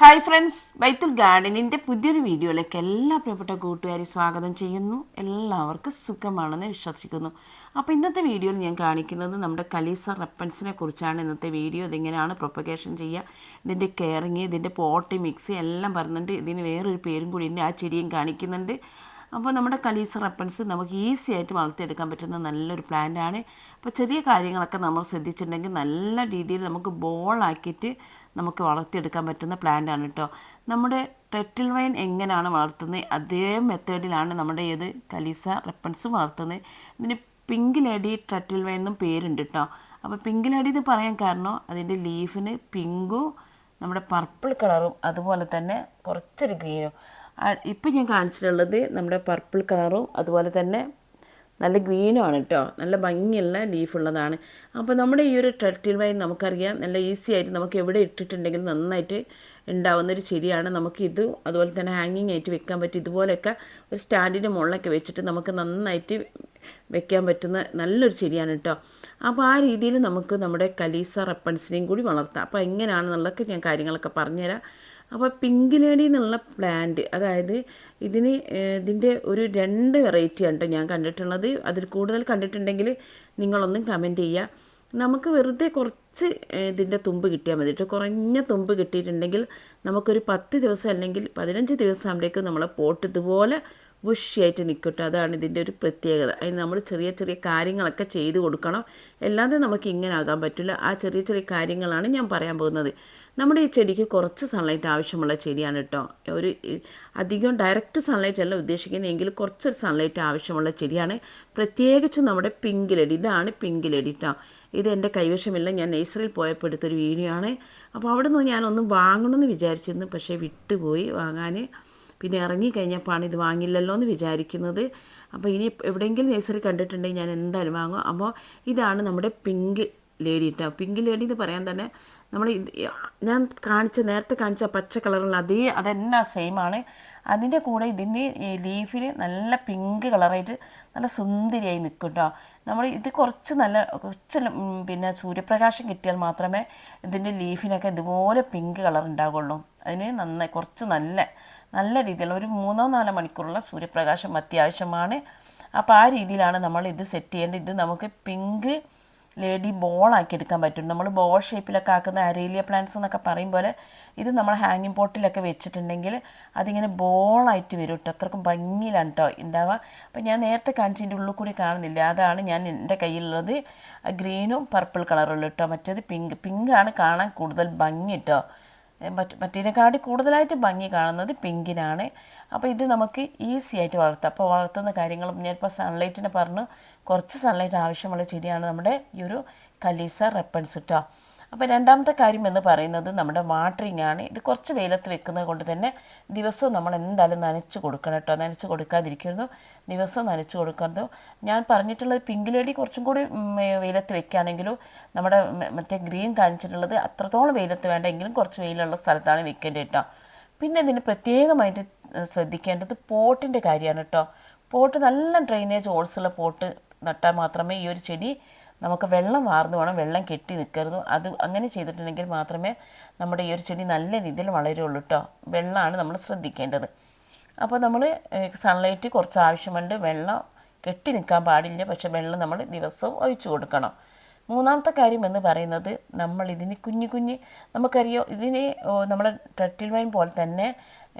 Hi friends ബൈത്തുൽ ഗാർഡനിന്റെ പുതിയൊരു വീഡിയോയിലേക്ക് എല്ലാ പ്രിയപ്പെട്ട കൂട്ടുകാരെ സ്വാഗതം ചെയ്യുന്നു. എല്ലാവർക്കും സുഖമാണെന്ന് വിശ്വസിക്കുന്നു. അപ്പോൾ ഇന്നത്തെ വീഡിയോയിൽ ഞാൻ കാണിക്കുന്നത് നമ്മുടെ കലീസ റെപ്പൻസിനെ കുറിച്ചാണ്. ഇന്നത്തെ വീഡിയോ ഇതെങ്ങനെയാണ് പ്രൊപ്പഗേഷൻ ചെയ്യുക ഇതിന്റെ കെയറിങ് ഇതിന്റെ പോട്ടി മിക്സ് എല്ലാം പറഞ്ഞിട്ട് ഇതിന് വേറൊരു പേരും കൂടി ഉണ്ട്. ആ ചെടിയും കാണിക്കുന്നുണ്ട്. അപ്പോൾ നമ്മുടെ കലീസ് റെപ്പൻസ് നമുക്ക് ഈസി ആയിട്ട് വളർത്തിയെടുക്കാൻ പറ്റുന്ന നല്ലൊരു പ്ലാന്റ് ആണ്. അപ്പോൾ ചെറിയ കാര്യങ്ങളൊക്കെ നമ്മൾ ശ്രദ്ധിച്ചിട്ടുണ്ടെങ്കിൽ നല്ല രീതിയിൽ നമുക്ക് ബോളാക്കിയിട്ട് നമുക്ക് വളർത്തിയെടുക്കാൻ പറ്റുന്ന പ്ലാന്റ് ആണ് കേട്ടോ നമ്മുടെ ടെറ്റിൽ വൈൻ എങ്ങനെയാണ് വളർത്തുന്നത്? അതേ മെത്തേഡിലാണ് നമ്മുടെ ഏത് കലീസ റെപ്പൻസ് വളർത്തുന്നത്. ഇതിന് പിങ്ക് ലേഡി ട്രറ്റിൽ വൈൻ എന്നും പേരുണ്ട് കേട്ടോ അപ്പോൾ പിങ്ക് ലേഡി എന്ന് പറയാൻ കാരണം അതിന്റെ ലീഫിന് പിങ്കും നമ്മുടെ പർപ്പിൾ കളറും അതുപോലെ തന്നെ കുറച്ചൊരു ഗ്രീനും ഇപ്പം ഞാൻ കാണിച്ചിട്ടുള്ളത് നമ്മുടെ പർപ്പിൾ കളറും അതുപോലെ തന്നെ നല്ല ഗ്രീനും ആണ് കേട്ടോ നല്ല ഭംഗിയുള്ള ലീഫുള്ളതാണ്. അപ്പോൾ നമ്മുടെ ഈ ഒരു ട്രട്ടിൽ വൈൻ നമുക്കറിയാം. നല്ല ഈസി ആയിട്ട് നമുക്ക് എവിടെ ഇട്ടിട്ടുണ്ടെങ്കിലും നന്നായിട്ട് ഉണ്ടാവുന്ന ഒരു ചെടിയാണ്. നമുക്ക് ഇത് അതുപോലെ തന്നെ ഹാങ്ങിങ് ആയിട്ട് വെക്കാൻ പറ്റും ഇതുപോലെയൊക്കെ ഒരു സ്റ്റാൻഡിന്റെ മുകളിലൊക്കെ വെച്ചിട്ട് നമുക്ക് നന്നായിട്ട് വെക്കാൻ പറ്റുന്ന നല്ലൊരു ചെടിയാണ് കേട്ടോ അപ്പോൾ ആ രീതിയിൽ നമുക്ക് നമ്മുടെ കലീസ റെപ്പൺസിനെയും കൂടി വളർത്താം. അപ്പോൾ എങ്ങനെയാണെന്നുള്ളതൊക്കെ ഞാൻ കാര്യങ്ങളൊക്കെ പറഞ്ഞുതരാം. അപ്പോൾ പിങ്ക് ലേഡി എന്നുള്ള പ്ലാന്റ് അതായത് ഇതിന് ഇതിന്റെ ഒരു രണ്ട് വെറൈറ്റി ആണ് ഞാൻ കണ്ടിട്ടുള്ളത്. അതിൽ കൂടുതൽ കണ്ടിട്ടുണ്ടെങ്കിൽ നിങ്ങളൊന്നും കമന്റ് ചെയ്യുക നമുക്ക് വെറുതെ കുറച്ച് ഇതിന്റെ തുമ്പ് കിട്ടിയാൽ മതി കുറഞ്ഞ തുമ്പ് കിട്ടിയിട്ടുണ്ടെങ്കിൽ നമുക്കൊരു പത്ത് ദിവസം അല്ലെങ്കിൽ പതിനഞ്ച് ദിവസം ആകുമ്പോഴേക്കും നമ്മളെ പോട്ട് ഇതുപോലെ ബുഷിയായിട്ട് നിൽക്കട്ടെ അതാണ് ഇതിന്റെ ഒരു പ്രത്യേകത. അതിന് നമ്മൾ ചെറിയ ചെറിയ കാര്യങ്ങളൊക്കെ ചെയ്ത് കൊടുക്കണം. അല്ലാതെ നമുക്ക് ഇങ്ങനെ ആകാൻ പറ്റില്ല. ആ ചെറിയ ചെറിയ കാര്യങ്ങളാണ് ഞാൻ പറയാൻ പോകുന്നത്. നമ്മുടെ ഈ ചെടിക്ക് കുറച്ച് സൺലൈറ്റ് ആവശ്യമുള്ള ചെടിയാണ് കേട്ടോ. ഒരു അധികം ഡയറക്റ്റ് സൺലൈറ്റ് അല്ല ഉദ്ദേശിക്കുന്നതെങ്കിൽ കുറച്ചൊരു സൺലൈറ്റ് ആവശ്യമുള്ള ചെടിയാണ്. പ്രത്യേകിച്ചും നമ്മുടെ പിങ്ക് ലെഡി ഇതാണ് പിങ്ക് ലെഡി കേട്ടോ ഇത് എന്റെ കൈവശമില്ല. ഞാൻ നേഴ്സറിയിൽ പോയപ്പോൾ എടുത്തൊരു വീഡിയോ ആണ്. അപ്പോൾ അവിടെ നിന്ന് ഞാനൊന്നും വാങ്ങണമെന്ന് വിചാരിച്ചിരുന്നു. പക്ഷേ വിട്ടുപോയി വാങ്ങാൻ. പിന്നെ ഇറങ്ങിക്കഴിഞ്ഞപ്പോഴാണ് ഇത് വാങ്ങില്ലല്ലോ എന്ന് വിചാരിക്കുന്നത്. അപ്പോൾ ഇനി എവിടെയെങ്കിലും നേഴ്സറി കണ്ടിട്ടുണ്ടെങ്കിൽ ഞാൻ എന്തായാലും വാങ്ങും. അപ്പോൾ ഇതാണ് നമ്മുടെ പിങ്ക് ലേഡി കേട്ടോ പിങ്ക് ലേഡി എന്ന് പറയാൻ തന്നെ നമ്മൾ ഞാൻ കാണിച്ച നേരത്തെ കാണിച്ച പച്ച കളറുള്ള അതേ അതെല്ലാം സെയിമാണ്. അതിന്റെ കൂടെ ഇതിന്റെ ലീഫിന് നല്ല പിങ്ക് കളറായിട്ട് നല്ല സുന്ദരിയായി നിൽക്കും കേട്ടോ നമ്മൾ ഇത് കുറച്ച് നല്ല കുറച്ച് പിന്നെ സൂര്യപ്രകാശം കിട്ടിയാൽ മാത്രമേ ഇതിന്റെ ലീഫിനൊക്കെ ഇതുപോലെ പിങ്ക് കളർ ഉണ്ടാകുള്ളൂ അതിന് നന്നായി കുറച്ച് നല്ല നല്ല രീതിയിൽ ഒരു മൂന്നോ നാലോ മണിക്കൂറുള്ള സൂര്യപ്രകാശം അത്യാവശ്യമാണ്. അപ്പോൾ ആ രീതിയിലാണ് നമ്മൾ ഇത് സെറ്റ് ചെയ്യേണ്ടത്. ഇത് നമുക്ക് പിങ്ക് ലേഡി ബോളാക്കി എടുക്കാൻ പറ്റും. നമ്മൾ ബോൾ ഷേപ്പിലൊക്കെ ആക്കുന്ന അരേലിയ പ്ലാന്റ്സ് എന്നൊക്കെ പറയും പോലെ ഇത് നമ്മൾ ഹാങ്ങിങ് പോട്ടിലൊക്കെ വെച്ചിട്ടുണ്ടെങ്കിൽ അതിങ്ങനെ ബോളായിട്ട് വരും കേട്ടോ അത്രക്കും ഭംഗിയിലാണ് കേട്ടോ ഉണ്ടാവുക അപ്പം ഞാൻ നേരത്തെ കാണിച്ചതിന്റെ ഉള്ളിൽ കൂടി കാണുന്നില്ല? അതാണ് ഞാൻ എന്റെ കയ്യിലുള്ളത്. ഗ്രീനും പർപ്പിൾ കളറുള്ള കേട്ടോ മറ്റേത് പിങ്ക് പിങ്കാണ് കാണാൻ കൂടുതൽ ഭംഗി കേട്ടോ മറ്റേതിനെക്കാട്ടി കൂടുതലായിട്ട് ഭംഗി കാണുന്നത് പിങ്കിനാണ്. അപ്പോൾ ഇത് നമുക്ക് ഈസി ആയിട്ട് വളർത്താം. അപ്പോൾ വളർത്തുന്ന കാര്യങ്ങളും ഞാനിപ്പോൾ സൺലൈറ്റിനെ പറഞ്ഞു കുറച്ച് സൺലൈറ്റ് ആവശ്യമുള്ള ചെടിയാണ് നമ്മുടെ ഈ ഒരു കലീസ റെപ്പൻസ് കേട്ടോ അപ്പോൾ രണ്ടാമത്തെ കാര്യം എന്ന് പറയുന്നത് നമ്മുടെ വാട്ടറിങ് ആണ്. ഇത് കുറച്ച് വെയിലത്ത് വെക്കുന്നത് കൊണ്ട് തന്നെ ദിവസവും നമ്മൾ എന്തായാലും നനച്ച് കൊടുക്കണം കേട്ടോ. നനച്ച് കൊടുക്കാതിരിക്കരുത്. ദിവസം നനച്ച് കൊടുക്കരുത്. ഞാൻ പറഞ്ഞിട്ടുള്ളത് പിങ്കിലേടി കുറച്ചും കൂടി വെയിലത്ത് വെക്കുകയാണെങ്കിലും നമ്മുടെ മറ്റേ ഗ്രീൻ കാണിച്ചിട്ടുള്ളത് അത്രത്തോളം വെയിലത്ത് വേണ്ടെങ്കിലും കുറച്ച് വെയിലുള്ള സ്ഥലത്താണ് വെക്കേണ്ടത് കേട്ടോ. പിന്നെ ഇതിന് പ്രത്യേകമായിട്ട് ശ്രദ്ധിക്കേണ്ടത് പോട്ടിന്റെ കാര്യമാണ് കേട്ടോ. പോട്ട് നല്ല ഡ്രെയിനേജ് ഹോൾസുള്ള പോട്ട് നട്ടാൽ മാത്രമേ ഈ ഒരു ചെടി നമുക്ക് വെള്ളം വാർന്നു വേണം വെള്ളം കെട്ടി നിൽക്കരുത് അത് അങ്ങനെ ചെയ്തിട്ടുണ്ടെങ്കിൽ മാത്രമേ നമ്മുടെ ഈ ഒരു ചെടി നല്ല രീതിയിൽ വളരുള്ളൂ കേട്ടോ വെള്ളമാണ് നമ്മൾ ശ്രദ്ധിക്കേണ്ടത്. അപ്പോൾ നമ്മൾ സൺലൈറ്റ് കുറച്ച് ആവശ്യമുണ്ട്. വെള്ളം കെട്ടി നിൽക്കാൻ പാടില്ല. പക്ഷേ വെള്ളം നമ്മൾ ദിവസവും ഒഴിച്ചു കൊടുക്കണം. മൂന്നാമത്തെ കാര്യം എന്ന് പറയുന്നത് നമ്മൾ ഇതിന് കുഞ്ഞു കുഞ്ഞ് നമുക്കറിയോ ഇതിന് നമ്മുടെ ടട്ടിൽ വൈൻ പോലെ തന്നെ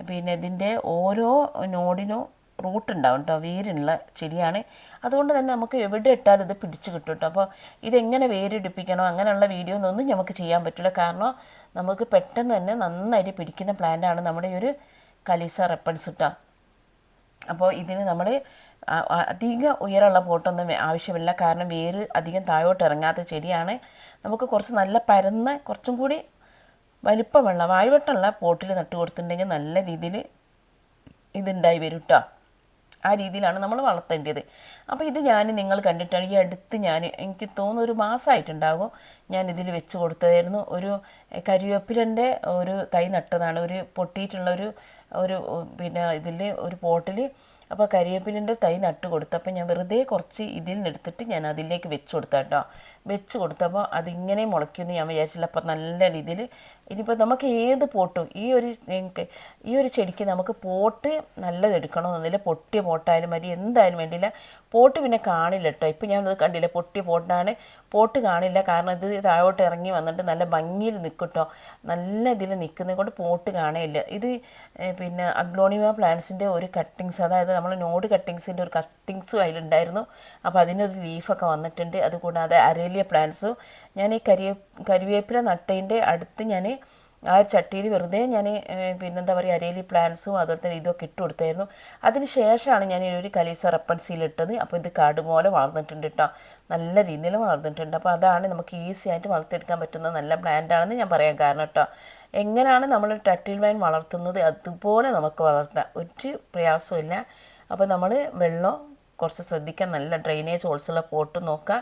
പിന്നെ ഇതിന്റെ ഓരോ നോഡിനും റൂട്ട് ഉണ്ടാവും കേട്ടോ വേരുള്ള ചെടിയാണ്. അതുകൊണ്ട് തന്നെ നമുക്ക് എവിടെ ഇട്ടാലും ഇത് പിടിച്ച് കിട്ടും കേട്ടോ. അപ്പോൾ ഇതെങ്ങനെ വേരിടിപ്പിക്കണോ അങ്ങനെയുള്ള വീഡിയോ ഒന്നും നമുക്ക് ചെയ്യാൻ പറ്റില്ല. കാരണം നമുക്ക് പെട്ടെന്ന് തന്നെ നന്നായിട്ട് പിടിക്കുന്ന പ്ലാന്റാണ് നമ്മുടെ ഈ ഒരു കലീസ റെപ്പൻസ് കേട്ടോ അപ്പോൾ ഇതിന് നമ്മൾ അധികം ഉയരമുള്ള പോട്ടൊന്നും ആവശ്യമില്ല. കാരണം വേര് അധികം താഴോട്ട് ഇറങ്ങാത്ത ചെടിയാണ്. നമുക്ക് കുറച്ച് നല്ല പരന്ന കുറച്ചും കൂടി വലിപ്പമുള്ള വായുവട്ടമുള്ള പോട്ടിൽ നട്ടു കൊടുത്തിട്ടുണ്ടെങ്കിൽ നല്ല രീതിയിൽ ഇതുണ്ടായി വരും കേട്ടോ ആ രീതിയിലാണ് നമ്മൾ വളർത്തേണ്ടത്. അപ്പോൾ ഇത് ഞാൻ നിങ്ങൾ കണ്ടിട്ടാണ് ഈ അടുത്ത് ഞാൻ എനിക്ക് തോന്നുന്നു ഒരു മാസമായിട്ടുണ്ടാകും ഞാൻ ഇതിൽ വെച്ച് കൊടുത്തതായിരുന്നു. ഒരു കരിവേപ്പിലന്റെ ഒരു തൈ നട്ടതാണ്. ഒരു പൊട്ടിയിട്ടുള്ള ഒരു ഒരു പിന്നെ ഇതിൽ ഒരു പോട്ടിൽ അപ്പോൾ കരിവേപ്പിലിന്റെ തൈ നട്ട് കൊടുത്തപ്പോൾ ഞാൻ വെറുതെ കുറച്ച് ഇതിൽ നിന്ന് എടുത്തിട്ട് ഞാൻ അതിലേക്ക് വെച്ച് കൊടുത്താ കേട്ടോ. വെച്ച് കൊടുത്തപ്പോൾ അതിങ്ങനെ മുളയ്ക്കുമെന്ന് ഞാൻ വിചാരിച്ചില്ല. അപ്പോൾ നല്ല രീതിയിൽ ഇനിയിപ്പോൾ നമുക്ക് ഏത് പോട്ടും ഈ ഒരു ഈ ഒരു ചെടിക്ക് നമുക്ക് പോട്ട് നല്ലത് എടുക്കണമെന്നൊന്നുമില്ല പൊട്ടിയ പോട്ടായാലും മതി. എന്തായാലും വേണ്ടിയില്ല. പോട്ട് പിന്നെ കാണില്ല കേട്ടോ. ഇപ്പം ഞാനത് കണ്ടില്ല പൊട്ടിയ പോട്ടാണ്. പോട്ട് കാണില്ല. കാരണം ഇത് താഴോട്ട് ഇറങ്ങി വന്നിട്ട് നല്ല ഭംഗിയിൽ നിൽക്കട്ടോ നല്ല ഇതിൽ നിൽക്കുന്നത് കൊണ്ട് പോട്ട് കാണേയില്ല. ഇത് പിന്നെ അഗ്ലോണിമ പ്ലാന്റ്സിന്റെ ഒരു കട്ടിങ്സ് അതായത് നമ്മൾ നോഡ് കട്ടിങ്സിന്റെ ഒരു കട്ടിങ്സും അതിലുണ്ടായിരുന്നു. അപ്പോൾ അതിനൊരു ലീഫൊക്കെ വന്നിട്ടുണ്ട്. അതുകൂടാതെ അരേലിയ പ്ലാന്റ്സും. ഞാൻ ഈ കരിയ കരിവേപ്പില നട്ടതിന്റെ അടുത്ത് ഞാൻ ആ ഒരു ചട്ടിയിൽ വെറുതെ ഞാൻ പിന്നെന്താ പറയുക അരേലി പ്ലാന്റ്സും അതുപോലെ തന്നെ ഇതൊക്കെ ഇട്ട് കൊടുത്തായിരുന്നു. അതിന് ശേഷമാണ് ഞാൻ ഒരു കലീസ റപ്പൻസിയിൽ ഇട്ടത്. അപ്പോൾ ഇത് കാട് പോലെ വളർന്നിട്ടുണ്ട് കേട്ടോ. നല്ല രീതിയിൽ വളർന്നിട്ടുണ്ട്. അപ്പോൾ അതാണ് നമുക്ക് ഈസി ആയിട്ട് വളർത്തിയെടുക്കാൻ പറ്റുന്ന നല്ല പ്ലാന്റ് ആണെന്ന് ഞാൻ പറയാൻ കാരണം കേട്ടോ. എങ്ങനെയാണ് നമ്മൾ ടട്ടിൽ വൈൻ വളർത്തുന്നത്? അതുപോലെ നമുക്ക് വളർത്താം. ഒരു പ്രയാസമില്ല അപ്പോൾ നമ്മൾ വെള്ളം കുറച്ച് ശ്രദ്ധിക്കാൻ നല്ല ഡ്രെയിനേജ് ഹോൾസുള്ള പോട്ട് നോക്കുക.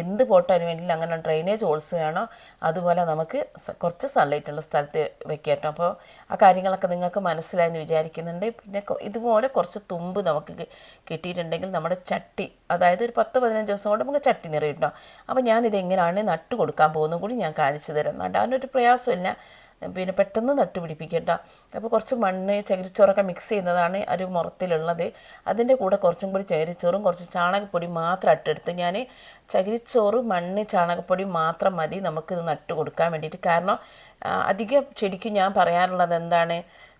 എന്ത് പോട്ടാനും വേണ്ടിയില്ല. അങ്ങനെ ഡ്രെയിനേജ് ഹോൾസ് വേണോ. അതുപോലെ നമുക്ക് കുറച്ച് സൺലൈറ്റ് ഉള്ള സ്ഥലത്ത് വെക്കുക കേട്ടോ. അപ്പോൾ ആ കാര്യങ്ങളൊക്കെ നിങ്ങൾക്ക് മനസ്സിലായെന്ന് വിചാരിക്കുന്നുണ്ട്. പിന്നെ ഇതുപോലെ കുറച്ച് തുമ്പ് നമുക്ക് കിട്ടിയിട്ടുണ്ടെങ്കിൽ നമ്മുടെ ചട്ടി അതായത് ഒരു പത്ത് പതിനഞ്ച് ദിവസം കൊണ്ട് നമുക്ക് ചട്ടി നിറയും കേട്ടോ. അപ്പോൾ ഞാനിത് എങ്ങനെയാണ് നട്ട് കൊടുക്കാൻ പോകുന്നതും കൂടി ഞാൻ കാണിച്ചു തരാം. നടാനൊരു പ്രയാസമില്ല പിന്നെ പെട്ടെന്ന് നട്ടുപിടിപ്പിക്കട്ടോ അപ്പോൾ കുറച്ച് മണ്ണ് ചകിരിച്ചോറൊക്കെ മിക്സ് ചെയ്യുന്നതാണ് ഒരു മുറത്തിലുള്ളത്. അതിന്റെ കൂടെ കുറച്ചും കൂടി ചകിരിച്ചോറും കുറച്ച് ചാണകപ്പൊടി മാത്രം അട്ടെടുത്ത് ഞാൻ ചകിരിച്ചോറ് മണ്ണ് ചാണകപ്പൊടി മാത്രം മതി നമുക്കിത് നട്ട് കൊടുക്കാൻ വേണ്ടിയിട്ട്. കാരണം അധിക അധികം ചെടിക്ക് ഞാൻ പറയാനുള്ളത് എന്താണ്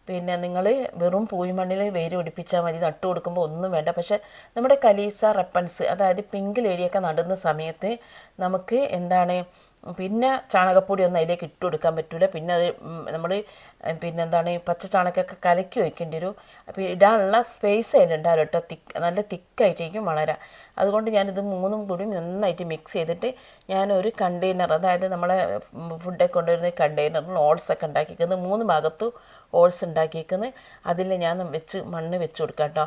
പിന്നെ നിങ്ങൾ വെറും പൂയ്മണ്ണിൽ വേര് പിടിപ്പിച്ചാൽ മതി നട്ടു കൊടുക്കുമ്പോൾ ഒന്നും വേണ്ട. പക്ഷേ നമ്മുടെ കലീസ റെപ്പൻസ് അതായത് പിങ്ക് ലേഡിയൊക്കെ നടുന്ന സമയത്ത് നമുക്ക് എന്താണ് പിന്നെ ചാണകപ്പൊടി ഒന്നും അതിലേക്ക് ഇട്ട് കൊടുക്കാൻ പറ്റില്ല പിന്നെ അത് നമ്മൾ പിന്നെ എന്താണ് ഈ പച്ച ചാണകമൊക്കെ കലക്കി വയ്ക്കേണ്ടി വരും അപ്പോൾ ഇടാനുള്ള സ്പേസ് അതിലുണ്ടാവും കേട്ടോ തിക്ക് നല്ല തിക്കായിട്ടായിരിക്കും വളരാം അതുകൊണ്ട് ഞാനിത് മൂന്നും കൂടി നന്നായിട്ട് മിക്സ് ചെയ്തിട്ട് ഞാനൊരു കണ്ടെയ്നർ അതായത് നമ്മളെ ഫുഡൊക്കെ കൊണ്ടുവരുന്ന കണ്ടെയ്നറിൽ ഓൾസ് ഒക്കെ ഉണ്ടാക്കിക്കുന്നത് മൂന്ന് ഭാഗത്തും ഓൾസ് ഉണ്ടാക്കിയിരിക്കുന്നത് അതിൽ ഞാൻ വെച്ച് മണ്ണ് വെച്ച് കൊടുക്കാം കേട്ടോ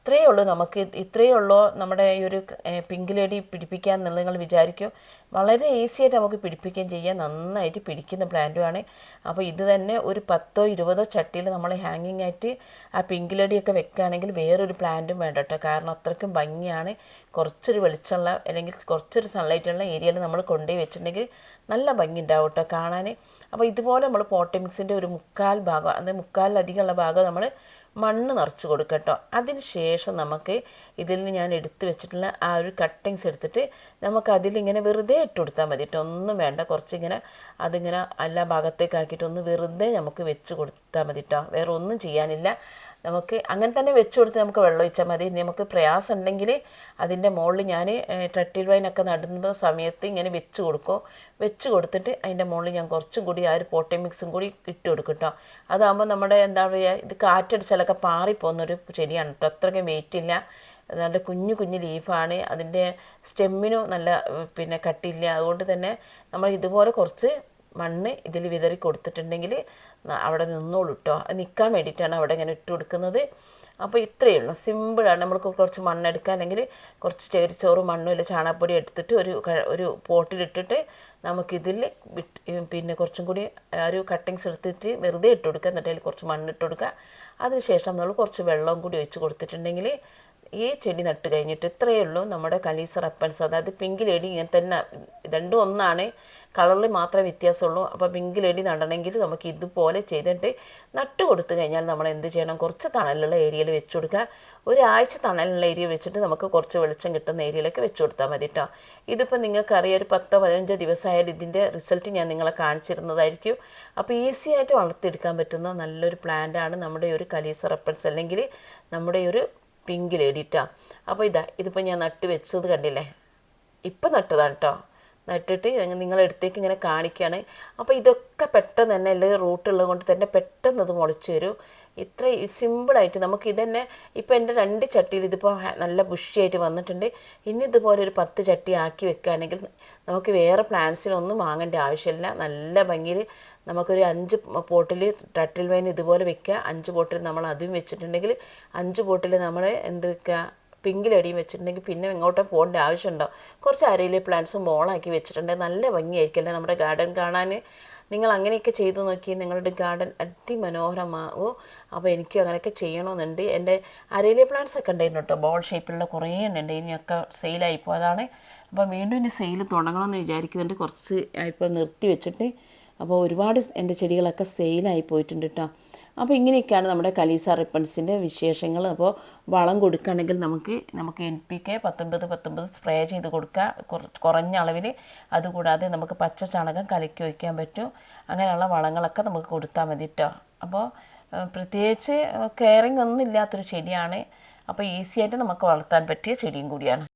ഇത്രയേ ഉള്ളൂ നമുക്ക്. ഇത്രയേ ഉള്ളൂ നമ്മുടെ ഈ ഒരു പിങ്ക് ലേഡി പിടിപ്പിക്കാൻ എന്നുള്ളത് നിങ്ങൾ വിചാരിക്കും. വളരെ ഈസിയായിട്ട് നമുക്ക് പിടിപ്പിക്കുകയും ചെയ്യാം. നന്നായിട്ട് പിടിക്കുന്ന പ്ലാന്റുമാണ് അപ്പോൾ ഇത് തന്നെ ഒരു പത്തോ ഇരുപതോ ചട്ടിയിൽ നമ്മൾ ഹാങ്ങിങ് ആയിട്ട് ആ പിങ്ക് ലേഡിയൊക്കെ വെക്കുകയാണെങ്കിൽ വേറൊരു പ്ലാന്റും വേണ്ട കേട്ടോ. കാരണം അത്രയ്ക്കും ഭംഗിയാണ്. കുറച്ചൊരു വെളിച്ചമുള്ള അല്ലെങ്കിൽ കുറച്ചൊരു സൺലൈറ്റുള്ള ഏരിയയിൽ നമ്മൾ കൊണ്ടുപോയി വെച്ചിട്ടുണ്ടെങ്കിൽ നല്ല ഭംഗി ഉണ്ടാവും കേട്ടോ കാണാൻ അപ്പോൾ ഇതുപോലെ നമ്മൾ പോട്ടി മിക്സിന്റെ ഒരു മുക്കാൽ ഭാഗം അതായത് മുക്കാലിലധികമുള്ള ഭാഗം നമ്മൾ മണ്ണ് നിറച്ച് കൊടുക്കുക കേട്ടോ അതിന് ശേഷം നമുക്ക് ഇതിൽ നിന്ന് ഞാൻ എടുത്ത് വെച്ചിട്ടുള്ള ആ ഒരു കട്ടിങ്സ് എടുത്തിട്ട് നമുക്ക് അതിലിങ്ങനെ വെറുതെ ഇട്ട് കൊടുത്താൽ മതി കേട്ടോ ഒന്നും വേണ്ട കുറച്ചിങ്ങനെ അതിങ്ങനെ എല്ലാ ഭാഗത്തേക്കാക്കിയിട്ട് ഒന്ന് വെറുതെ നമുക്ക് വെച്ച് കൊടുത്താൽ മതി കേട്ടോ വേറെ ഒന്നും ചെയ്യാനില്ല. നമുക്ക് അങ്ങനെ തന്നെ വെച്ച് കൊടുത്ത് നമുക്ക് വെള്ളം ഒഴിച്ചാൽ മതി. നമുക്ക് പ്രയാസം ഉണ്ടെങ്കിൽ അതിന്റെ മുകളിൽ ഞാൻ ടട്ടിൽ വൈനൊക്കെ നടുന്ന സമയത്ത് ഇങ്ങനെ വെച്ച് കൊടുക്കും. വെച്ച് കൊടുത്തിട്ട് അതിന്റെ മുകളിൽ ഞാൻ കുറച്ചും കൂടി ആ ഒരു പോട്ടി മിക്സും കൂടി ഇട്ട് കൊടുക്കും കേട്ടോ അതാകുമ്പോൾ നമ്മുടെ എന്താ പറയുക ഇത് കാറ്റടിച്ചാലൊക്കെ പാറിപ്പോകുന്നൊരു ചെടിയാണ് കേട്ടോ അത്രയ്ക്കും വെയിറ്റ് ഇല്ല. നല്ല കുഞ്ഞു കുഞ്ഞു ലീഫാണ് അതിന്റെ സ്റ്റെമ്മിനും നല്ല പിന്നെ കട്ടില്ല അതുകൊണ്ട് തന്നെ നമ്മൾ ഇതുപോലെ കുറച്ച് മണ്ണ് ഇതിൽ വിതറി കൊടുത്തിട്ടുണ്ടെങ്കിൽ അവിടെ നിന്നോളൂ കേട്ടോ നിൽക്കാൻ വേണ്ടിയിട്ടാണ് അവിടെ ഇങ്ങനെ ഇട്ട് കൊടുക്കുന്നത്. അപ്പോൾ ഇത്രയേ ഉള്ളൂ. സിമ്പിളാണ് നമ്മൾക്ക് കുറച്ച് മണ്ണെടുക്കാൻ അല്ലെങ്കിൽ കുറച്ച് ചേരിച്ചോറും മണ്ണും ഇല്ല ചാണകപ്പൊടി എടുത്തിട്ട് ഒരു ഒരു പോട്ടിലിട്ടിട്ട് നമുക്കിതിൽ പിന്നെ കുറച്ചും കൂടി ഒരു കട്ടിങ്സ് എടുത്തിട്ട് വെറുതെ ഇട്ട് കൊടുക്കുക. എന്നിട്ട് അതിൽ കുറച്ച് മണ്ണിട്ട് കൊടുക്കുക. അതിനുശേഷം നമ്മൾ കുറച്ച് വെള്ളവും കൂടി ഒഴിച്ച് കൊടുത്തിട്ടുണ്ടെങ്കിൽ ഈ ചെടി നട്ട് കഴിഞ്ഞിട്ട് ഇത്രയേ ഉള്ളൂ. നമ്മുടെ കലീസർ അപ്പൻസ് അതായത് പിങ്ക് ലേഡി ഇങ്ങനെ തന്നെ രണ്ടും ഒന്നാണ്. കളറിൽ മാത്രമേ വ്യത്യാസമുള്ളൂ. അപ്പോൾ പിങ്ക് ലേഡി നടണമെങ്കിൽ നമുക്ക് ഇതുപോലെ ചെയ്തിട്ട് നട്ട് കൊടുത്തു കഴിഞ്ഞാൽ നമ്മൾ എന്ത് ചെയ്യണം? കുറച്ച് തണലുള്ള ഏരിയയിൽ വെച്ച് കൊടുക്കുക. ഒരാഴ്ച തണലുള്ള ഏരിയ വെച്ചിട്ട് നമുക്ക് കുറച്ച് വെളിച്ചം കിട്ടുന്ന ഏരിയയിലൊക്കെ വെച്ച് കൊടുത്താൽ മതി കേട്ടോ. ഇതിപ്പോൾ നിങ്ങൾക്കറിയാം ഒരു പത്തോ പതിനഞ്ചോ ദിവസമായാലും ഇതിന്റെ റിസൾട്ട് ഞാൻ നിങ്ങളെ കാണിച്ചിരുന്നതായിരിക്കും. അപ്പോൾ ഈസി ആയിട്ട് വളർത്തിയെടുക്കാൻ പറ്റുന്ന നല്ലൊരു പ്ലാന്റാണ് നമ്മുടെ ഒരു കലീസ് റപ്പൻസ് അല്ലെങ്കിൽ നമ്മുടെ ഒരു പിങ്ക് ലേഡിട്ടാ അപ്പോൾ ഇതാ ഇതിപ്പോൾ ഞാൻ നട്ട് വെച്ചത് കണ്ടില്ലേ? ഇപ്പം നട്ടതാണ് കേട്ടോ നട്ടിട്ട് നിങ്ങളെടുത്തേക്ക് ഇങ്ങനെ കാണിക്കുകയാണ് അപ്പോൾ ഇതൊക്കെ പെട്ടെന്ന് തന്നെ അല്ലെങ്കിൽ റൂട്ടുള്ളത് കൊണ്ട് തന്നെ പെട്ടെന്ന് അത് മുളച്ച് വരും. ഇത്ര സിമ്പിളായിട്ട് നമുക്ക് ഇതന്നെ ഇപ്പോൾ എന്റെ രണ്ട് ചട്ടിയിൽ ഇതിപ്പോൾ നല്ല ബുഷിയായിട്ട് വന്നിട്ടുണ്ട്. ഇനി ഇതുപോലെ ഒരു പത്ത് ചട്ടി ആക്കി വെക്കുകയാണെങ്കിൽ നമുക്ക് വേറെ പ്ലാന്റ്സിനൊന്നും വാങ്ങേണ്ട ആവശ്യമില്ല. നല്ല ഭംഗിയിൽ നമുക്കൊരു അഞ്ച് പോട്ടിൽ ടട്ടിൽ വൈൻ ഇതുപോലെ വെക്കുക. അഞ്ച് പോട്ടിൽ നമ്മൾ അതും വെച്ചിട്ടുണ്ടെങ്കിൽ അഞ്ച് പോട്ടിൽ നമ്മൾ എന്ത് വെക്കുക? പിങ്കിലടിയും വെച്ചിട്ടുണ്ടെങ്കിൽ പിന്നെ എങ്ങോട്ടും പോകേണ്ട ആവശ്യമുണ്ടോ? കുറച്ച് അരയിലെ പ്ലാന്റ്സും മോളാക്കി വെച്ചിട്ടുണ്ടെങ്കിൽ നല്ല ഭംഗിയായിരിക്കല്ലേ നമ്മുടെ ഗാർഡൻ കാണാൻ? നിങ്ങൾ അങ്ങനെയൊക്കെ ചെയ്തു നോക്കി നിങ്ങളുടെ ഗാർഡൻ അതിമനോഹരമാകും. അപ്പോൾ എനിക്കും അങ്ങനെയൊക്കെ ചെയ്യണമെന്നുണ്ട്. എന്റെ അരേലിയ പ്ലാന്റ്സ് ഒക്കെ ഉണ്ടായിരുന്നു കേട്ടോ. ബോൾ ഷേപ്പിലുള്ള കുറേ ഉണ്ട്. ഇനിയൊക്കെ സെയിലായിപ്പോൾ അതാണ് അപ്പോൾ വീണ്ടും ഇനി സെയിൽ തുടങ്ങണമെന്ന് വിചാരിക്കുന്നുണ്ട്. കുറച്ച് ഇപ്പോൾ നിർത്തി വെച്ചിട്ട്. അപ്പോൾ ഒരുപാട് എന്റെ ചെടികളൊക്കെ സെയിലായി പോയിട്ടുണ്ട് കേട്ടോ. അപ്പോൾ ഇങ്ങനെയൊക്കെയാണ് നമ്മുടെ കലീസ റിപ്പൺസിന്റെ വിശേഷങ്ങൾ. അപ്പോൾ വളം കൊടുക്കുകയാണെങ്കിൽ നമുക്ക് നമുക്ക് എൻ പി കെ പത്തൊമ്പത് പത്തൊമ്പത് സ്പ്രേ ചെയ്ത് കൊടുക്കുക. കുറ- കുറഞ്ഞ അളവിൽ. അതുകൂടാതെ നമുക്ക് പച്ച ചാണകം കലക്കി വയ്ക്കാൻ പറ്റും. അങ്ങനെയുള്ള വളങ്ങളൊക്കെ നമുക്ക് കൊടുത്താൽ മതി കേട്ടോ. അപ്പോൾ പ്രത്യേകിച്ച് കെയറിങ് ഒന്നും ഇല്ലാത്തൊരു ചെടിയാണ്. അപ്പോൾ ഈസി ആയിട്ട് നമുക്ക് വളർത്താൻ പറ്റിയ ചെടിയും കൂടിയാണ്.